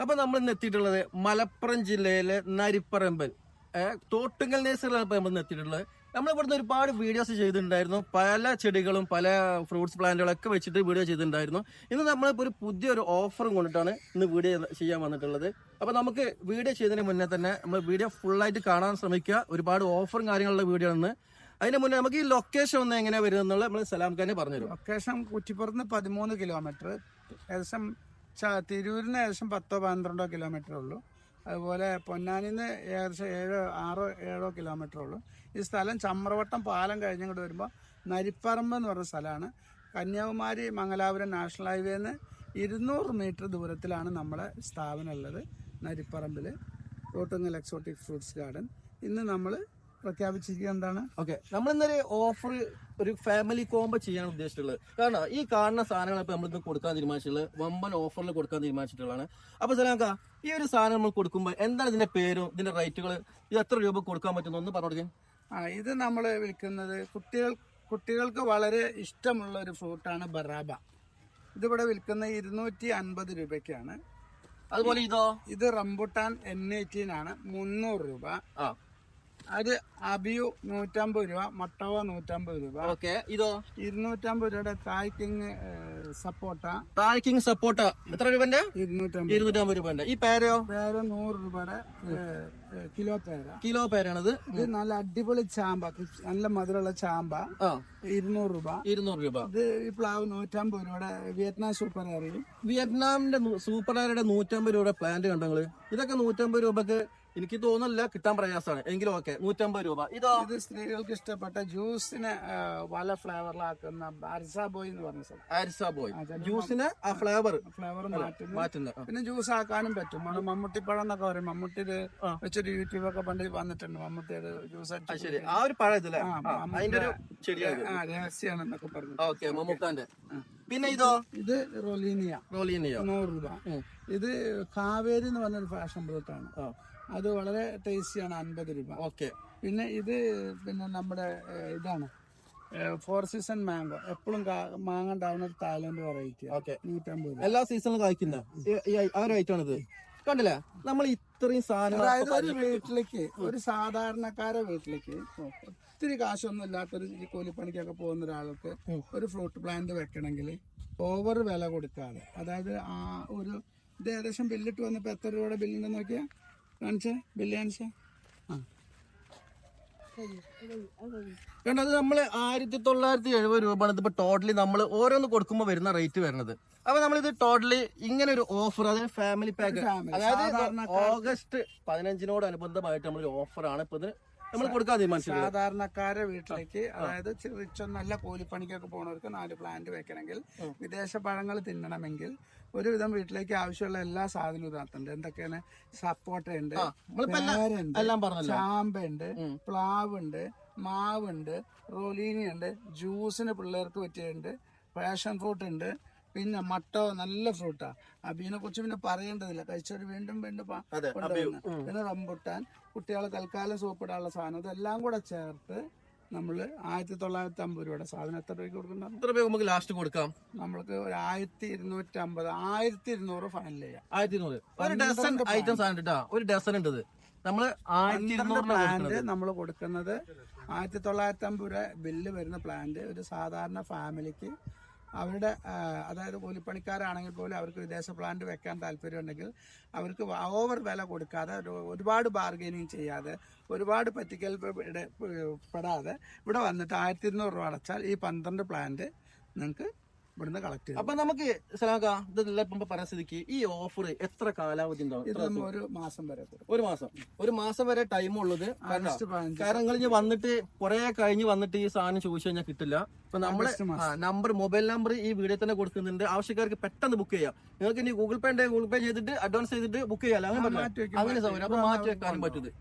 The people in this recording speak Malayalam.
അപ്പൊ നമ്മൾ ഇന്ന് എത്തിയിട്ടുള്ളത് മലപ്പുറം ജില്ലയിലെ നരിപ്പറമ്പൻ. ഏഹ്, തോട്ടുങ്ങൽ നേഴ്സറിയിലാണ് ഇപ്പൊ നമ്മൾ എത്തിയിട്ടുള്ളത്. നമ്മൾ ഇവിടുന്ന് ഒരുപാട് വീഡിയോസ് ചെയ്തിട്ടുണ്ടായിരുന്നു. പല ചെടികളും പല ഫ്രൂട്ട്സ് പ്ലാന്റുകളൊക്കെ വെച്ചിട്ട് വീഡിയോ ചെയ്തിട്ടുണ്ടായിരുന്നു. ഇന്ന് നമ്മളിപ്പോൾ ഒരു പുതിയൊരു ഓഫറും കൊണ്ടിട്ടാണ് ഇന്ന് വീഡിയോ ചെയ്യാൻ വന്നിട്ടുള്ളത്. അപ്പൊ നമുക്ക് വീഡിയോ ചെയ്തതിന് മുന്നേ തന്നെ നമ്മൾ വീഡിയോ ഫുള്ളായിട്ട് കാണാൻ ശ്രമിക്കുക. ഒരുപാട് ഓഫറും കാര്യങ്ങളുള്ള വീഡിയോ ആണ് അതിന് മുന്നേ നമുക്ക് ഈ ലൊക്കേഷൻ ഒന്ന് എങ്ങനെ വരുന്നത് നമ്മൾ സലാം ഖാനെ പറഞ്ഞുതരും. ലൊക്കേഷൻ കുറ്റിപ്പുറത്ത് പതിമൂന്ന് കിലോമീറ്റർ ഏകദേശം തിരൂരിന് ഏകദേശം പത്തോ പന്ത്രണ്ടോ കിലോമീറ്റർ ഉള്ളൂ. അതുപോലെ പൊന്നാനിന്ന് ഏകദേശം ഏഴോ ആറോ ഏഴോ കിലോമീറ്റർ ഉള്ളൂ. ഈ സ്ഥലം ചമ്രവട്ടം പാലം കഴിഞ്ഞിങ്ങോട്ട് വരുമ്പോൾ നരിപ്പറമ്പ് എന്ന് പറഞ്ഞ സ്ഥലമാണ്. കന്യാകുമാരി മംഗലാപുരം നാഷണൽ ഹൈവേന്ന് ഇരുന്നൂറ് മീറ്റർ ദൂരത്തിലാണ് നമ്മുടെ സ്ഥാപനം ഉള്ളത് നരിപ്പറമ്പിൽ റോട്ടുങ്ങൽ എക്സോട്ടിക് ഫ്രൂട്ട്സ് ഗാർഡൻ. ഇന്ന് നമ്മൾ പ്രഖ്യാപിച്ചിരിക്കുന്നത് എന്താണ്? ഓക്കെ. നമ്മൾ ഇന്നൊരു ഓഫർ ഒരു ഫാമിലി കോംബോ ചെയ്യാൻ ഉദ്ദേശിച്ചിട്ടുള്ളത്. കാരണം ഈ കാണുന്ന സാധനങ്ങൾ ഇപ്പൊ നമ്മൾ കൊടുക്കാൻ തീരുമാനിച്ചിട്ടുള്ളത് വമ്പൻ ഓഫറിൽ കൊടുക്കാൻ തീരുമാനിച്ചിട്ടുള്ളതാണ്. അപ്പൊ സലാങ്ക ഈ ഒരു സാധനം നമ്മൾ കൊടുക്കുമ്പോൾ എന്താണ് ഇതിന്റെ പേരും ഇതിന്റെ റേറ്റുകൾ ഇത് എത്ര രൂപ കൊടുക്കാൻ പറ്റുന്ന? ഒന്ന് പറഞ്ഞു കൊടുക്കേ. ആ ഇത് നമ്മൾ വിൽക്കുന്നത് കുട്ടികൾ കുട്ടികൾക്ക് വളരെ ഇഷ്ടമുള്ള ഒരു ഫ്രൂട്ടാണ് ബറാബ. ഇതിവിടെ വിൽക്കുന്നത് ഇരുന്നൂറ്റി അൻപത് രൂപയ്ക്കാണ്. അതുപോലെ ഇതോ? ഇത് റംബുട്ടാൻ എൻ എയ്റ്റീൻ ആണ്. മുന്നൂറ് രൂപ. ആ. അത് അബിയു നൂറ്റമ്പത് രൂപ മട്ടവ നൂറ്റമ്പത് രൂപ. ഓക്കെ ഇതോ? ഇരുന്നൂറ്റമ്പത് രൂപയുടെ തായ്ക്കിങ് സപ്പോട്ട. തായ്ക്കിങ് സപ്പോർട്ട എത്ര രൂപന്റെ? ഇരുന്നൂറ്റമ്പത് ഇരുന്നൂറ്റമ്പത് രൂപന്റെ. ഈ പേരയോ പേര നൂറ് രൂപയുടെ കിലോ പേര. കിലോ പേരാണത്. ഇത് നല്ല അടിപൊളി ചാമ്പ നല്ല മധുരമുള്ള ചാമ്പ. ഇരുന്നൂറ് രൂപ. ഇരുന്നൂറ് രൂപ. ഇത് ഈ പ്ലാവ് നൂറ്റമ്പത് രൂപയുടെ വിയറ്റ്നാം സൂപ്പർ അറിയും വിയറ്റ്നാമിന്റെ സൂപ്പർ ആരുടെ നൂറ്റമ്പത് രൂപയുടെ പ്ലാന്റ് കണ്ടങ്ങൾ ഇതൊക്കെ നൂറ്റമ്പത് രൂപക്ക് എനിക്ക് തോന്നുന്നില്ല കിട്ടാൻ പ്രയാസമാണ്. എങ്കിലും ഓക്കെ നൂറ്റമ്പത് രൂപ. ഇതോ? ഇത് സ്ത്രീകൾക്ക് ഇഷ്ടപ്പെട്ട ജ്യൂസിനെ പല ഫ്ലേവറിലാക്കുന്ന അർസ ബോയ് എന്ന് പറഞ്ഞ സ്ഥലം. ആരിസ ബോയ്. ജ്യൂസിന് ആ ഫ്ലേവർ. ഫ്ലേവർ മാറ്റുന്നു. പിന്നെ ജ്യൂസ് ആക്കാനും പറ്റും. നമ്മുടെ മമ്മൂട്ടിപ്പഴം എന്നൊക്കെ പറയും. മമ്മൂട്ടി ഇത് യൂട്യൂബ് വെച്ചൊരു യൂട്യൂബൊക്കെ പണ്ട് വന്നിട്ടുണ്ട്. മമ്മൂട്ടി അത് ജ്യൂസ് ശരി. ആ ഒരു പഴം ഇതില്ലേ? ആ, ആ, അതിന്റെ ഒരു ചെടിയാണ് ആ രഹസ്യമാണെന്നൊക്കെ പറഞ്ഞു. ഓക്കെ മമ്മൂക്കാന്റെ. പിന്നെ ഇതോ ഇത്? റൊലീനിയ റോലീനിയ നൂറ് രൂപ. ഇത് കാവേരി എന്ന് പറഞ്ഞൊരു ഫാഷൻ ഫ്രൂട്ടാണ് അത് വളരെ ടേസ്റ്റിയാണ് അൻപത് രൂപ. ഓക്കെ. പിന്നെ ഇത് പിന്നെ നമ്മുടെ ഇതാണ്. ഫോർ സീസൺ മാംഗോ എപ്പോഴും മാങ്ങ ഉണ്ടാവുന്ന ഒരു തായ്ലൻഡ് വെറൈറ്റി ഓക്കെ. നൂറ്റമ്പത് രൂപ. എല്ലാ സീസണിലും കായ്ക്കുന്ന? ആ. ഒരു ഐറ്റം ആണിത്. കണ്ടില്ലേ? നമ്മൾ ഇത്രയും സാധനം അതായത് ഒരു വീട്ടിലേക്ക് ഒരു സാധാരണക്കാരെ വീട്ടിലേക്ക് ഒത്തിരി കാശൊന്നും ഇല്ലാത്തൊരു ഈ കൂലിപ്പണിക്കൊക്കെ പോകുന്ന ഒരാൾക്ക് ഒരു ഫ്രൂട്ട് പ്ലാന്റ് വെക്കണമെങ്കിൽ ഓവർ വില കൊടുക്കാതെ അതായത് ആ ഒരു ഇത് ഏകദേശം ബില്ലിട്ട് വന്നപ്പോൾ എത്ര രൂപയുടെ ബില്ലുണ്ടെന്ന് നോക്കിയാ? കാണിച്ചേ ബില്ല് കാണിച്ചേ. കാരണം അത് നമ്മൾ ആയിരത്തി തൊള്ളായിരത്തി എഴുപത് രൂപയാണ് ഇതിപ്പോ ടോട്ടലി നമ്മൾ ഓരോന്ന് കൊടുക്കുമ്പോൾ വരുന്ന റേറ്റ് വരുന്നത്. അപ്പൊ നമ്മളിത് ടോട്ടലി ഇങ്ങനെ ഒരു ഓഫർ അതായത് ഫാമിലി പാക്ക് അതായത് ഓഗസ്റ്റ് പതിനഞ്ചിനോട് അനുബന്ധമായിട്ട് നമ്മൾ ഒരു ഓഫറാണ് ഇപ്പൊ ഇത് നമ്മൾ കൊടുക്കാൻ തീരുമാനിച്ചത് സാധാരണക്കാരെ വീട്ടിലേക്ക് അതായത് റിച്ചൊന്നല്ല കൂലിപ്പണിക്കൊക്കെ പോണവർക്ക് നാല് പ്ലാന്റ് വെക്കണമെങ്കിൽ വിദേശ പഴങ്ങൾ തിന്നണമെങ്കിൽ ഒരുവിധം വീട്ടിലേക്ക് ആവശ്യമുള്ള എല്ലാ സാധനവും ഇതിനകത്തുണ്ട്. എന്തൊക്കെയാണ്? സപ്പോട്ട ഉണ്ട് എല്ലാം- പേരുണ്ട് ഉണ്ട് ചാമ്പുണ്ട് മാവുണ്ട് റോലീനി ഉണ്ട് ജ്യൂസിന് പിള്ളേർക്ക് പറ്റിയുണ്ട് പാഷൻ ഫ്രൂട്ട് ഉണ്ട് പിന്നെ മട്ടോ നല്ല ഫ്രൂട്ടാ അബീനെ കുറിച്ച് പിന്നെ പറയേണ്ടതില്ല. കഴിച്ചവർ വീണ്ടും വീണ്ടും. പിന്നെ റംബുട്ടാൻ കുട്ടികളെ തൽക്കാലം സൂപ്പിടാനുള്ള സാധനം. ഇതെല്ലാം കൂടെ ചേർത്ത് നമ്മൾ ആയിരത്തി തൊള്ളായിരത്തി അമ്പത് രൂപയുടെ സാധനം എത്ര രൂപയ്ക്ക് കൊടുക്കുന്നത് എത്ര രൂപ നമുക്ക് ലാസ്റ്റ് കൊടുക്കാം? നമ്മൾക്ക് ഒരു ആയിരത്തി ഇരുന്നൂറ്റി അമ്പത് ആയിരത്തി ഇരുന്നൂറ് ഫൈനൽ ചെയ്യാം ആയിരത്തി ഇരുന്നൂറ് ഒരു ഡസൺ ഐറ്റംസ് ആണ് കേട്ടോ ഒരു ഡസൺ ഉണ്ട് ഇത്. നമ്മൾ ആയിരത്തി ഇരുന്നൂറിനാണ് പ്ലാന്റ് നമ്മൾ കൊടുക്കുന്നത് ആയിരത്തി തൊള്ളായിരത്തി അമ്പത് രൂപ ബില്ല് വരുന്ന പ്ലാന്റ് ഒരു സാധാരണ ഫാമിലിക്ക് അവരുടെ അതായത് കൂലിപ്പണിക്കാരാണെങ്കിൽ പോലും അവർക്ക് വിദേശ പ്ലാന്റ് വെക്കാൻ താല്പര്യമുണ്ടെങ്കിൽ അവർക്ക് ഓവർ വില കൊടുക്കാതെ ഒരു- ഒരുപാട് ബാർഗൈനിങ് ചെയ്യാതെ ഒരുപാട് പറ്റിക്കൽ പെടാതെ ഇവിടെ വന്നിട്ട് ആയിരത്തി ഇരുന്നൂറ് രൂപ അടച്ചാൽ ഈ പന്ത്രണ്ട് പ്ലാന്റ് നിങ്ങൾക്ക് ഇവിടുന്ന് കളക്ട് ചെയ്യും അപ്പൊ നമുക്ക് സലാക്ക ഇതെല്ലാം ഇപ്പൊ പറഞ്ഞ സ്ഥിതിക്ക് ഈ ഓഫർ എത്ര കാലാവധി ഉണ്ടാവും? ഒരു മാസം വരെ ഒരു മാസം. ഒരു മാസം വരെ ടൈം ഉള്ളത് കാരണം നിങ്ങൾ ഇനി വന്നിട്ട് കുറെ കഴിഞ്ഞ് വന്നിട്ട് ഈ സാധനം ചോദിച്ചു കഴിഞ്ഞാൽ കിട്ടില്ല. ഇപ്പൊ നമ്മൾ നമ്പർ മൊബൈൽ നമ്പർ ഈ വീഡിയോ തന്നെ കൊടുക്കുന്നുണ്ട്. ആവശ്യക്കാർക്ക് പെട്ടെന്ന് ബുക്ക് ചെയ്യാം. നിങ്ങൾക്ക് ഇനി ഗൂഗിൾ പേ ഉണ്ടെങ്കിൽ ഗൂഗിൾ പേ ചെയ്തിട്ട് അഡ്വാൻസ് ചെയ്തിട്ട് ബുക്ക് ചെയ്യാം അങ്ങനെ അങ്ങനെ സൗകര്യം. അപ്പൊ മാറ്റി വെക്കാനും പറ്റുന്നത്